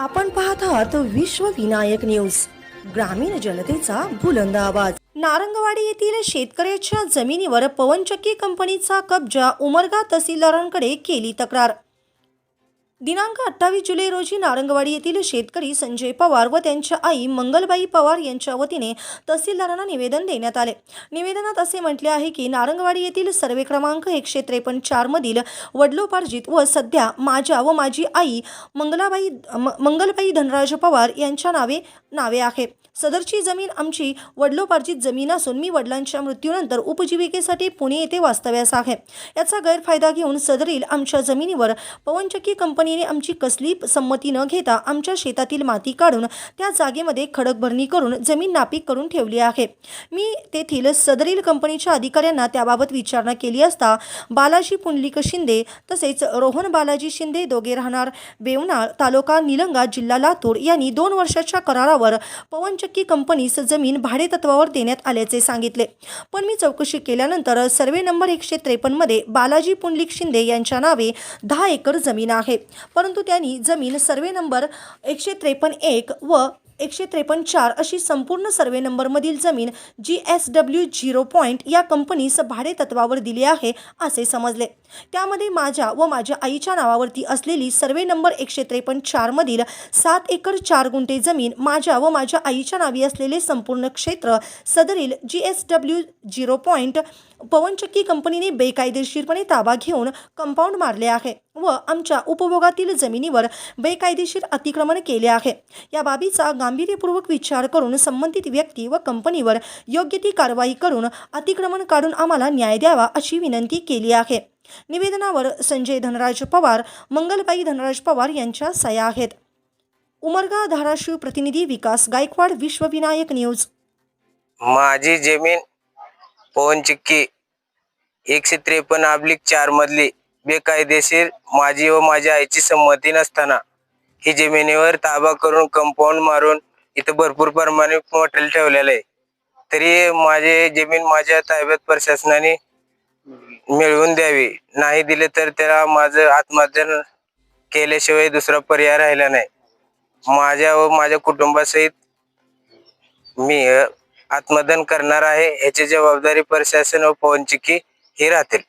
आपण पाहत आहात विश्व विनायक न्यूज ग्रामीण जनतेचा बुलंद आवाज. नारंगवाडी येथील शेतकऱ्याच्या जमिनीवर पवनचक्की कंपनीचा कब्जा उमरगा तहसीलदारांकडे केली तक्रार. दिनांक अठ्ठावीस जुलै रोजी नारंगवाडी येथील शेतकरी संजय पवार व त्यांच्या आई मंगलबाई पवार यांच्या वतीने तहसीलदारांना निवेदन देण्यात आले. निवेदनात असे म्हटले आहे की नारंगवाडी येथील सर्वे क्रमांक एकशे त्रेपन्न चारमधील वडलोपार्जित व सध्या माझ्या व माझी आई मंगलाबाई म- मंगलबाई धनराज पवार यांच्या नावे नावे आहे. सदरची जमीन आमची वडलोपार्जित जमीन असून मी वडिलांच्या मृत्यूनंतर उपजीविकेसाठी पुणे येथे वास्तव्यास आहे. याचा गैरफायदा घेऊन सदरील आमच्या जमिनीवर पवनचक्की कंपनी कंपनीने आमची कसली संमती न घेता आमच्या शेतातील माती काढून त्या जागेमध्ये खडकभरणी करून जमीन नापीक करून ठेवली आहे. मी तेथील सदरील कंपनीच्या अधिकाऱ्यांना त्याबाबत विचारणा केली असता बालाजी पुंडलिक शिंदे तसेच रोहन बालाजी शिंदे दोघे राहणार बेवनाळ तालुका निलंगा जिल्हा लातूर यांनी दोन वर्षाच्या करारावर पवनचक्की कंपनीस जमीन भाडेतत्वावर देण्यात आल्याचे सांगितले. पण मी चौकशी केल्यानंतर सर्वे नंबर एकशे त्रेपन्नमध्ये बालाजी पुंडलिक शिंदे यांच्या नावे दहा एकर जमीन आहे. परंतु त्यांनी जमीन सर्वे नंबर एकशे त्रेपन्न एक व एकशे त्रेपन्न चार अशी संपूर्ण सर्वे नंबरमधील जमीन G S W zero point या कंपनीस भाडेतत्वावर दिली आहे असे समजले. त्यामध्ये माझ्या व माझ्या आईच्या नावावरती असलेली सर्वे नंबर एकशे त्रेपन्न चारमधील सात एकर चार गुंठे जमीन माझ्या व माझ्या आईच्या नावी असलेले संपूर्ण क्षेत्र सदरील G S W zero point पवनचक्की कंपनीने बेकायदेशीरपणे ताबा घेऊन कंपाऊंड मारले आहे व आमच्या उपभोगातील जमिनीवर बेकायदेशीर अतिक्रमण केले आहे. या बाबीचा गांभीर्यपूर्वक विचार करून संबंधित व्यक्ती व कंपनीवर योग्य ती कारवाई करून अतिक्रमण काढून आम्हाला न्याय द्यावा अशी विनंती केली आहे. निवेदनावर संजय धनराज पवार मंगलबाई धनराज पवार यांच्या सया आहेत. उमरगा धाराशिव प्रतिनिधी विकास गायकवाड विश्वविनायक न्यूज. माझी जमीन पवनचिक्की एकशे त्रेपन्न अब्लिक चार मधली बेकायदेशीर माझी व माझ्या आईची संमती नसताना ही जमिनीवर ताबा करून कंपाऊंड मारून इथं भरपूर प्रमाणे मटेरियल ठेवलेलं आहे. तरी माझे जमीन माझ्या ताब्यात प्रशासनाने मिळवून द्यावी. नाही दिले तर त्याला माझं आत्महत्या केल्याशिवाय दुसरा पर्याय राहिला नाही. माझ्या व माझ्या कुटुंबासहित मी आत्मदान करणार आहे. याची जबाबदारी प्रशासन व पवनचिक्की ही राहतील.